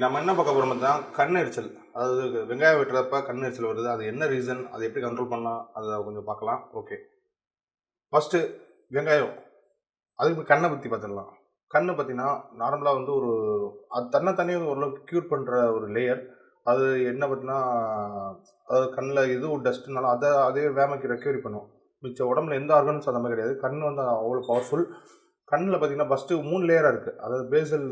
நம்ம என்ன பார்க்க போகிறோம் தான் கண் எரிச்சல் அதாவது வெங்காயம் வெட்டுறப்ப கண் எரிச்சல் வருது. அது என்ன ரீசன் அதை எப்படி கண்ட்ரோல் பண்ணலாம்? அதை கொஞ்சம் பார்க்கலாம். ஓகே ஃபஸ்ட்டு வெங்காயம். அதுக்கு கண்ணை பற்றி பார்த்துடலாம். கண்ணு பார்த்தீங்கன்னா நார்மலாக வந்து ஒரு அது தன்னை ஓரளவுக்கு க்யூர் பண்ணுற ஒரு லேயர் அது என்ன பார்த்தீங்கன்னா அதாவது கண்ணில் எது ஒரு டஸ்ட்னாலும் அதை அதே வேமைக்கு ரெக்கவரி பண்ணும். மிச்ச உடம்புல எந்த ஆர்கன்ஸும் அந்த மாதிரி கிடையாது. கண் வந்து அவ்வளோ பவர்ஃபுல் கண்ணில் பார்த்தீங்கன்னா ஃபஸ்ட்டு மூணு லேயராக இருக்குது அதாவது பேசல்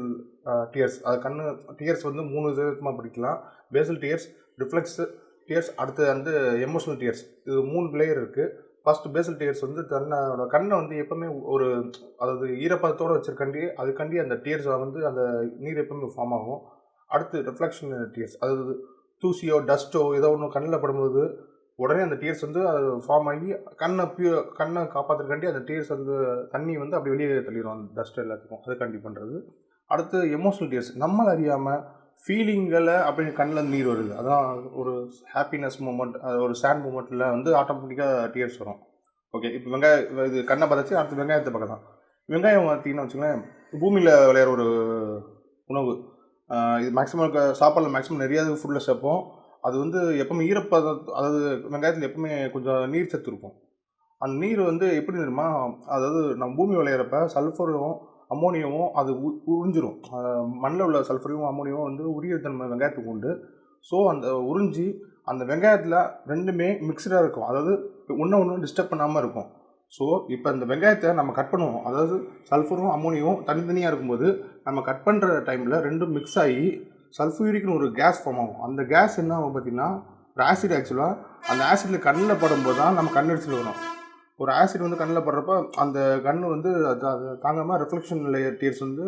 டியர்ஸ் அது கண் டியர்ஸ் வந்து மூணு விதமாக பிடிக்கலாம் பேசல் டியர்ஸ் ரிஃப்ளெக்ஸ் டியர்ஸ் அடுத்து வந்து எமோஷனல் டியர்ஸ் இது மூணு லேயர் இருக்குது ஃபஸ்ட்டு பேசல் டியர்ஸ் வந்து தன்னோட கண்ணை வந்து எப்போவுமே ஒரு அதாவது ஈரப்பதத்தோடு வச்சிருக்காண்டி அதுக்காண்டி அந்த டியர்ஸ் வந்து அந்த நீர் எப்பவுமே ஃபார்ம் ஆகும். அடுத்து ரிஃப்ளெக்ஷன் டியர்ஸ் அதாவது தூசியோ டஸ்ட்டோ ஏதோ ஒன்று கண்ணில் படும்போது உடனே அந்த டீர்ஸ் வந்து அது ஃபார்ம் ஆகி கண்ணை பியூ கண்ணை காப்பாற்றுறக்காண்டி அந்த டீர்ஸ் வந்து தண்ணி வந்து அப்படி வெளியே தள்ளிடும் அந்த டஸ்ட் எல்லாத்துக்கும். அதுக்காண்டி பண்ணுறது அடுத்து எமோஷனல் டீர்ஸ் நம்மள அறியாமல் ஃபீலிங்களை அப்படி கண்ணில் நீர் வருது. அதான் ஒரு ஹாப்பினஸ் மூமெண்ட் அது ஒரு சேட் மூமெண்ட்டில் வந்து ஆட்டோமேட்டிக்காக டீர்ஸ் வரும். ஓகே இப்போ வெங்காயம் இது கண்ணை பதச்சு அடுத்து வெங்காயத்தை பக்கம் தான் வெங்காயம் பார்த்தீங்கன்னா வச்சுங்களேன் பூமியில் விளையாடுற ஒரு உணவு. இது மேக்ஸிமம் சாப்பாடில் மேக்ஸிமம் நிறைய ஃபுட்டில் சேர்ப்போம். அது வந்து எப்பவுமே ஈரப்பதம் அதாவது வெங்காயத்தில் எப்பவுமே கொஞ்சம் நீர் சத்து இருக்கும் அந்த நீர் வந்து எப்படி தெரியுமா? அதாவது நம்ம பூமி விளையிறப்ப சல்ஃபரும் அம்மோனியமும் அது உ உறிஞ்சிரும். மண்ணில் உள்ள சல்ஃபரையும் அம்மோனியமும் வந்து உரிய தன்மை வெங்காயத்துக்கு உண்டு. ஸோ அந்த உறிஞ்சி அந்த வெங்காயத்தில் ரெண்டுமே மிக்சடாக இருக்கும். அதாவது ஒன்று ஒன்று டிஸ்டர்ப் பண்ணாமல் இருக்கும். ஸோ இப்போ இந்த வெங்காயத்தை நம்ம கட் பண்ணுவோம். அதாவது சல்ஃபரும் அம்மோனியும் தனித்தனியாக இருக்கும்போது நம்ம கட் பண்ணுற டைமில் ரெண்டும் மிக்ஸ் ஆகி சல்ஃபூரிக்னு ஒரு கேஸ் ஃபார்ம் ஆகும். அந்த கேஸ் என்ன ஆகும் பார்த்தீங்கன்னா ஒரு ஆசிட் ஆக்சுவலாக அந்த ஆசிடில் கண்ணில் படும்போது தான் நம்ம கண் எரிச்சல் வரும் ஒரு ஆசிட் வந்து கண்ணில் படுறப்ப அந்த கண் வந்து அது அது தாங்காமல் ரிஃப்ளெக்ஷன் லேயர் டீர்ஸ் வந்து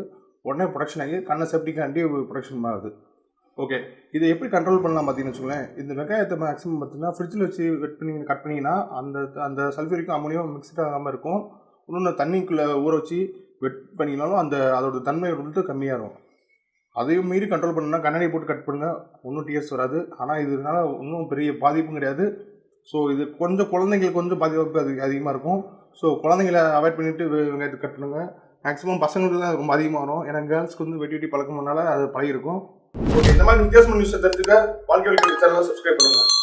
உடனே ப்ரொடக்ஷன் ஆகி கண்ணை சேஃப்டிக்காண்டி ப்ரொடக்ஷன் ஆகுது. ஓகே இதை எப்படி கண்ட்ரோல் பண்ணலாம் பார்த்தீங்கன்னு வச்சுக்கோங்களேன். இந்த வெங்காயத்தை மேக்ஸிமம் பார்த்தீங்கன்னா ஃப்ரிட்ஜில் வச்சு கட் பண்ணி கட் பண்ணிங்கன்னா அந்த அந்த சல்ஃபூரிக்கும் அமோனியம் மிக்ஸ்ட் ஆகாமல் இருக்கும். இன்னொன்று தண்ணிக்குள்ளே ஊற வச்சு வெட் பண்ணிங்கனாலும் அந்த அதோட தன்மை வந்து கம்மியாக இருக்கும். அதையும் மீறி கண்ட்ரோல் பண்ணணும்னா கண்ணாடி போட்டு கட் பண்ணுங்க. ஒன்றும் டிஎஸ் வராது. ஆனால் இதனால ஒன்றும் பெரிய பாதிப்பும் கிடையாது. ஸோ இது கொஞ்சம் குழந்தைங்களுக்கு கொஞ்சம் பாதிப்பு அது அதிகமாக இருக்கும். ஸோ குழந்தைங்கள அவாய்ட் பண்ணிவிட்டு வெங்காயத்தை கட் பண்ணுங்கள் மேக்ஸிமம் பசங்களுக்கு தான் ரொம்ப அதிகமாக வரும். ஏன்னா கேர்ள்ஸ்க்கு வந்து வெட்டி வெட்டி பழக்கம் பண்ணால அது பழகிருக்கும். ஓகே இந்த மாதிரி வித்தியாசமான நியூஸை தெரிஞ்சுக்க வாழ்க்கை சேனலை சப்ஸ்கிரைப் பண்ணுங்கள்